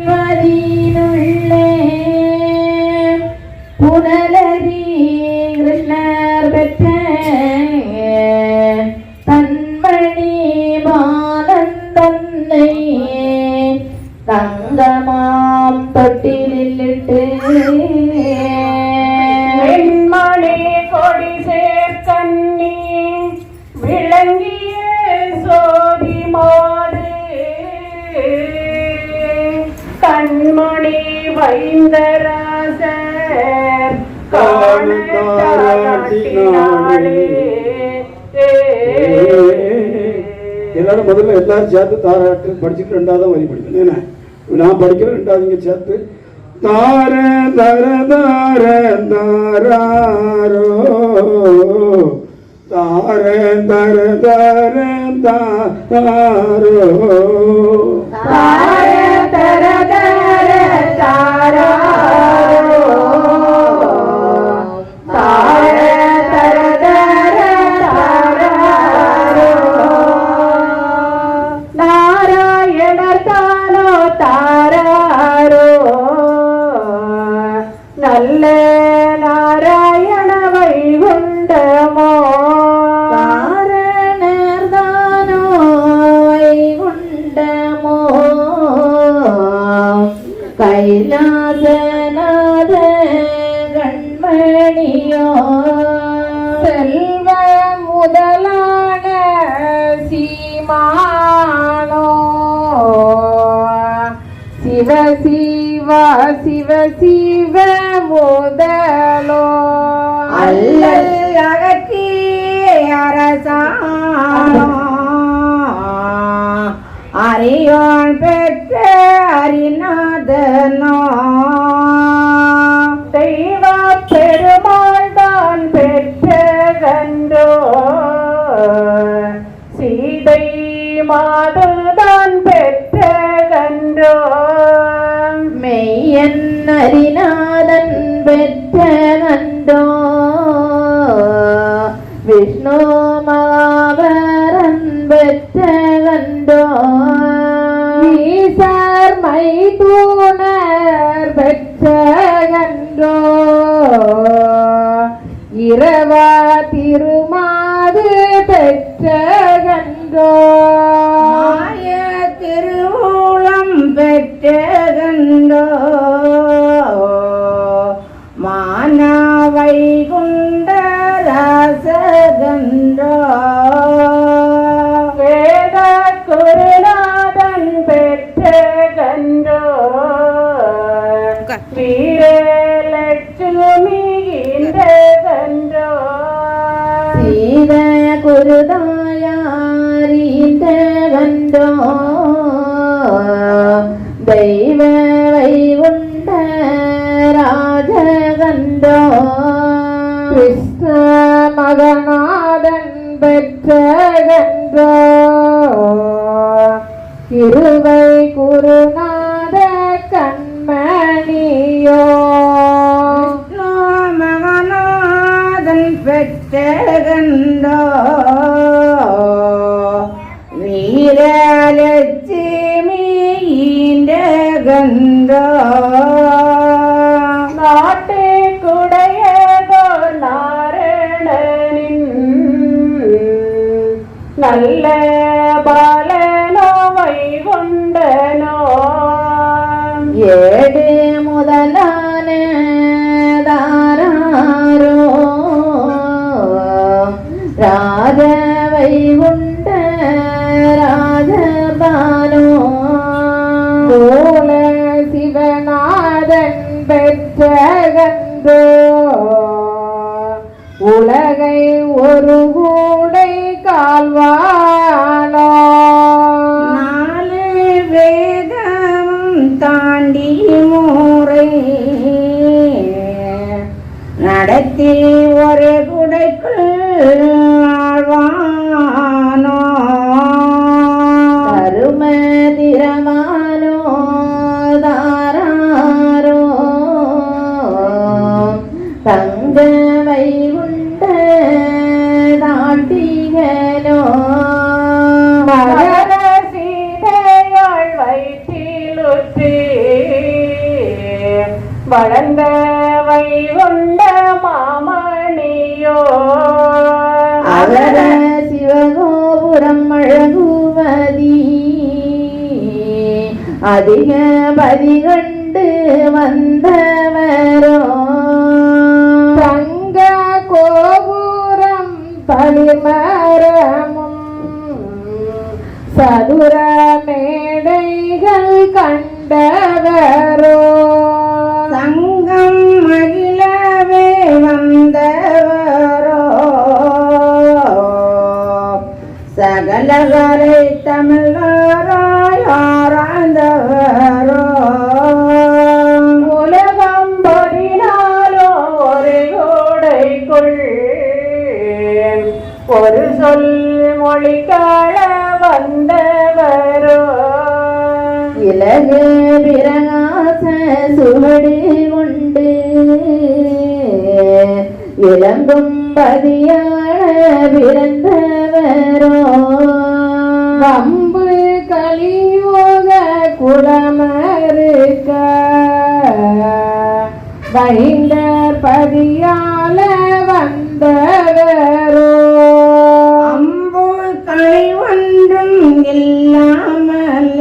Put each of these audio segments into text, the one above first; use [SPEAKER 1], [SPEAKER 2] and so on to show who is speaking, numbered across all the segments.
[SPEAKER 1] الذين வைந்தராசர் காணத்தாட்டினாளே
[SPEAKER 2] எல்லாரும் முதல்ல எல்லாரும் சேர்த்து தாராட்டு படிச்சுட்டு ரெண்டாவது வரி படிக்கணும். என்ன? நான் படிக்கிறேன் ரெண்டாவது இங்க சேர்த்து. தர தார தாரோ தார தர தர தாரோ தார
[SPEAKER 3] தர தர தாரோ தார கண்மணியோ
[SPEAKER 1] செல்வ முதலான சீமானோ. சிவ சிவ சிவ சிவ முதலோ.
[SPEAKER 3] அல்லல்
[SPEAKER 1] அகற்றி அரசானோ அரியோன் பெற்ற மாதுதான் பெற்ற கண்டோ
[SPEAKER 3] மெய்யன் அரிநாதன் பெற்ற நன்றோ விஷ்ணு மாவரன் பெற்ற கண்டோ
[SPEAKER 1] ஈசர் மைதூணர் பெற்ற கண்டோ இரவா திருமாது பெற்ற கண்டோ
[SPEAKER 3] பெற்ற கண்டோ மானவை குண்ட ராசகண்டோ
[SPEAKER 1] வேத குருநாதன் பெற்ற கண்டோ வீரலட்சுமி இந்த கண்டோ
[SPEAKER 3] சீத குருதாயாரீந்த கண்டோ தெய்வ வைகுண்ட ராஜ கண்டோ
[SPEAKER 1] கிருஷ்ண மகநாதன் பெற்ற கண்டோ இருவை குருநாத கண்மணியோ.
[SPEAKER 3] மகநாதன் பெற்ற கண்டோ வீரலட்சுமி ஈந்த கண்டோ.
[SPEAKER 1] நாட்டு குடையதோ நாரணனின் நல்ல பாலனோ வைகுண்டனோ.
[SPEAKER 3] ஏடு முதலா பதிகண்டு வந்தவரோ.
[SPEAKER 1] தங்க கோபுரம் பளிமரமும் சதுர மேடைகள் கண்டவரோ.
[SPEAKER 3] சங்கம் மகிழவே வந்தவரோ. சகலகரை தமிழராய்
[SPEAKER 1] மொழிக்காள வந்தவரோ.
[SPEAKER 3] இலகு பிரகாச சுவடு கொண்டு இளங்கும் பதியான பிறந்தவரோ.
[SPEAKER 1] வம்பு கலியோக குளமருக்க வைந்தர் பதியால வந்தவரோ.
[SPEAKER 3] மாலை ஒன்றும் இல்லாமல்.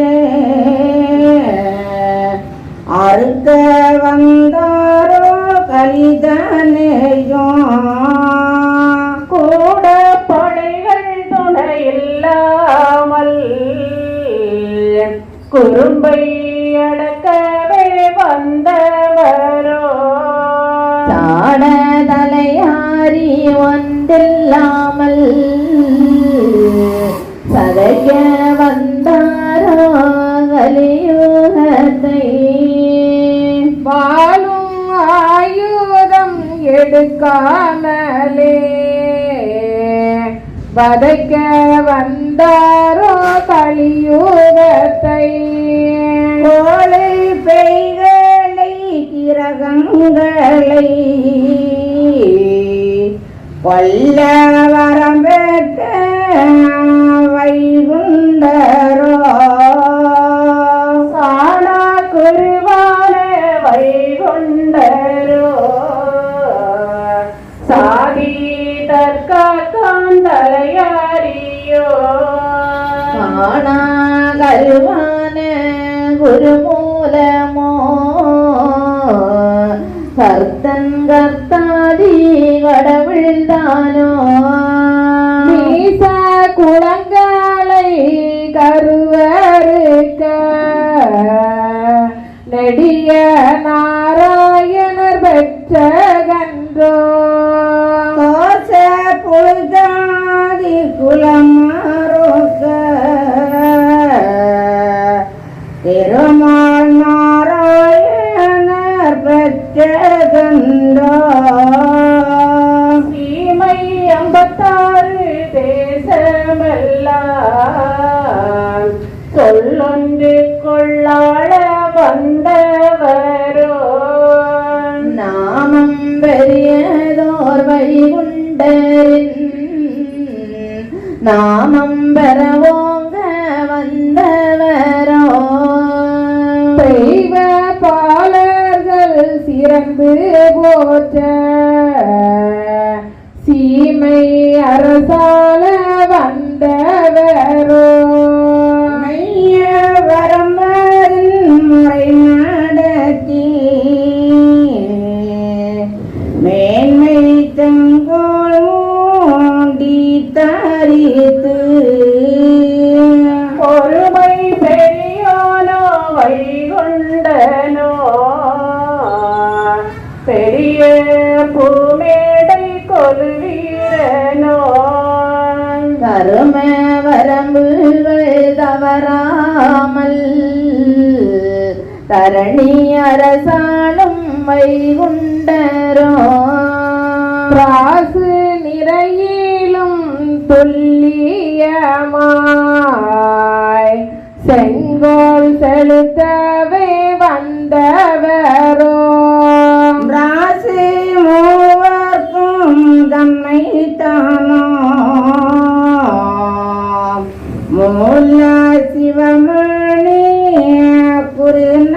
[SPEAKER 3] அறுக்க வந்தாரோ கலிதனையோ?
[SPEAKER 1] கூட படைகள் துணை இல்லாமல் குறும்பை அடக்கவே வந்தவரோ?
[SPEAKER 3] சாட தலையாரி ஒன்றில்லாமல்
[SPEAKER 1] காணலே. வதைக்க வந்தாரோ கலியூகத்தை.
[SPEAKER 3] கோலை பெய்களை கிரகங்களை. கொல்ல வரம் பெற்ற வைகுண்டரோ.
[SPEAKER 1] சாணா குருவான வைகுண்டரோ.
[SPEAKER 3] கருவான குருமூலமோ கர்த்தன் கர்த்தாதி கடவுள்தானோ
[SPEAKER 1] மீச குளங்காலை கருவருக்க நெடிய தேசமெல்லாம் சொல்லொன்று கொள்ளாள வந்தவரோ.
[SPEAKER 3] நாமம் பெரியதோர் வைகுண்டரின் நாமம் பெறவோங்க வந்தவரோ.
[SPEAKER 1] தெய்வ பாலர்கள் சிறந்து போற்ற சீமை அரசால
[SPEAKER 3] தரணி அரசாளும் வைகுண்டரோ
[SPEAKER 1] ராசு நிறையிலும் துல்லியமாய் செங்கோல் செலுத்தவே வந்தவரோ.
[SPEAKER 3] ராசி மூவர்க்கும் தம்மை தானோ. மூல சிவமணி குருநாதனோ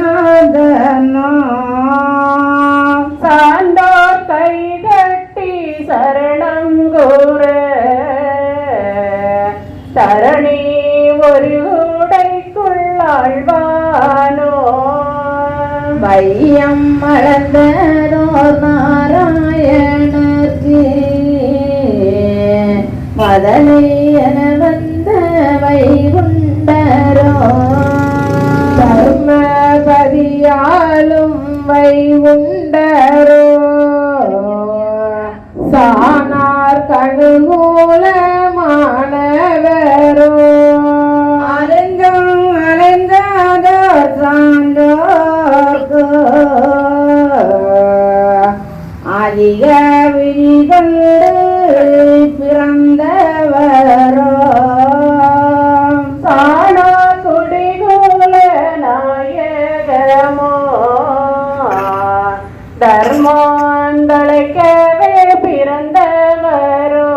[SPEAKER 1] தர்மாண்டளைக்கவே பிறந்தவரோ.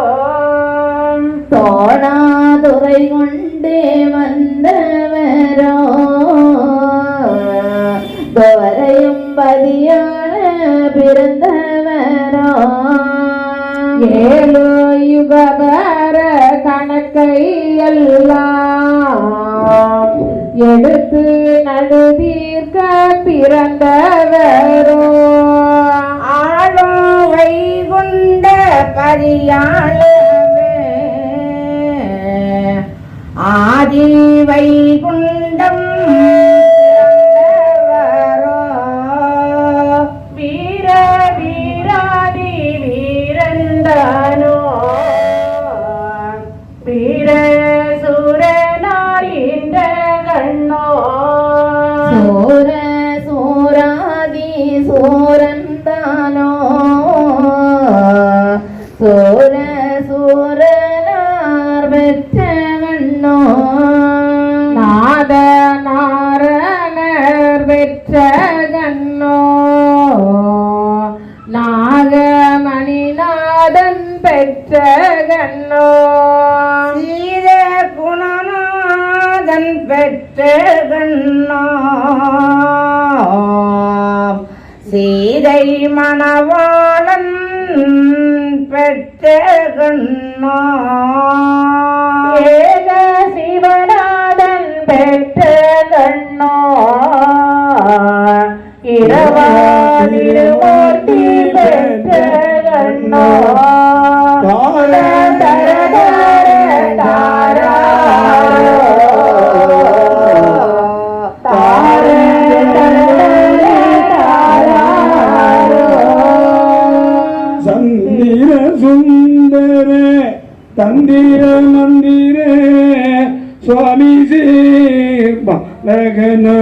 [SPEAKER 3] தோணாதுரை கொண்டே வந்தவரோ. துவரையும் பதியான பிறந்தவரோ.
[SPEAKER 1] ஏழு யுகபர கணக்கை எல்லாம் எடுத்து நடுதீர்க்க பிறந்தவரோ.
[SPEAKER 3] பரியாளமே ஆதி வைகுண்டம்
[SPEAKER 1] കോര கண்ணா. ஏக சிவநாதன் பெற்ற கண்ணோ.
[SPEAKER 2] தந்திர மந்திர சுவாமி சேகனோ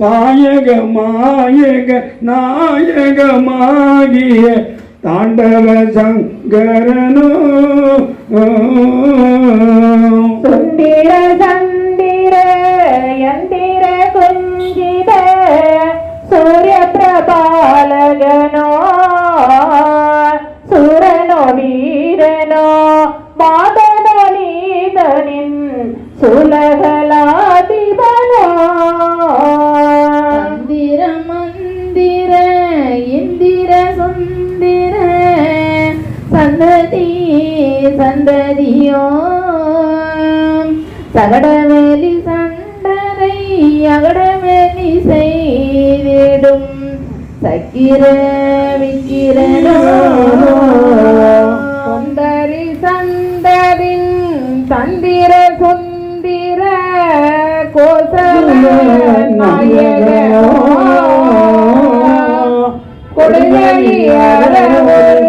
[SPEAKER 2] தாயக மாயக நாயகமாகிய தாண்டவ சங்கரனோ.
[SPEAKER 1] சுந்திர சந்திர யந்திர குஞ்சித சூரிய பிரபாலகனோ. மாதனோ நீதனின்
[SPEAKER 3] மந்திர இந்திர சுந்திர சந்ததி சந்ததியோ சகடவேலி சண்டரை அகடவேலி செய்திடும். சக்கிர விக்கிரனோ.
[SPEAKER 1] சுந்திர கோசல நாயகனோ கொடுங்கடியாரவள்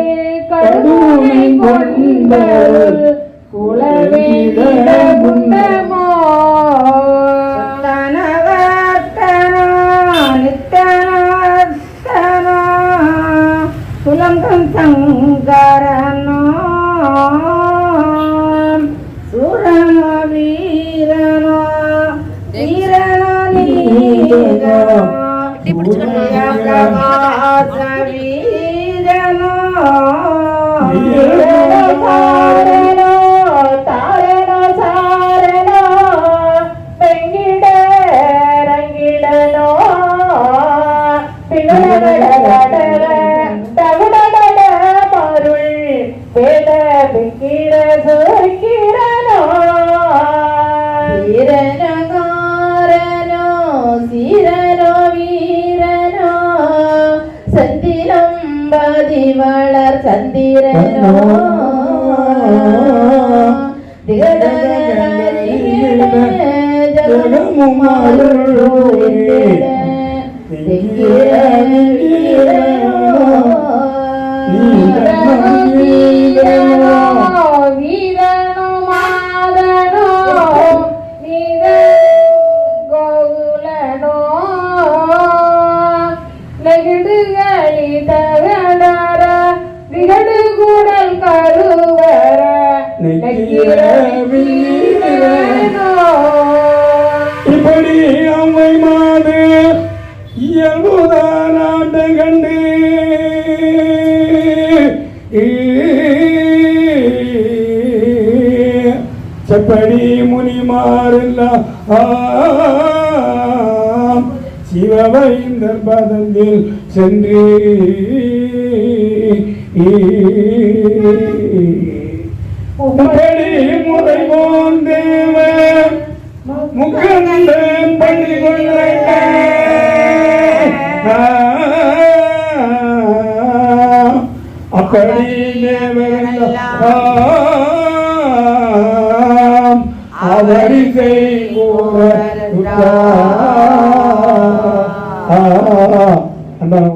[SPEAKER 1] கடுமை கொண்ட குலவீட
[SPEAKER 4] சந்திரன்
[SPEAKER 2] இப்படி அம்மை மாது இயல்புதான் ஆட்ட கண்டு. செப்படி முனிமாறெல்லாம் சிவவைந்தர் பதத்தில் சென்று. முப்படி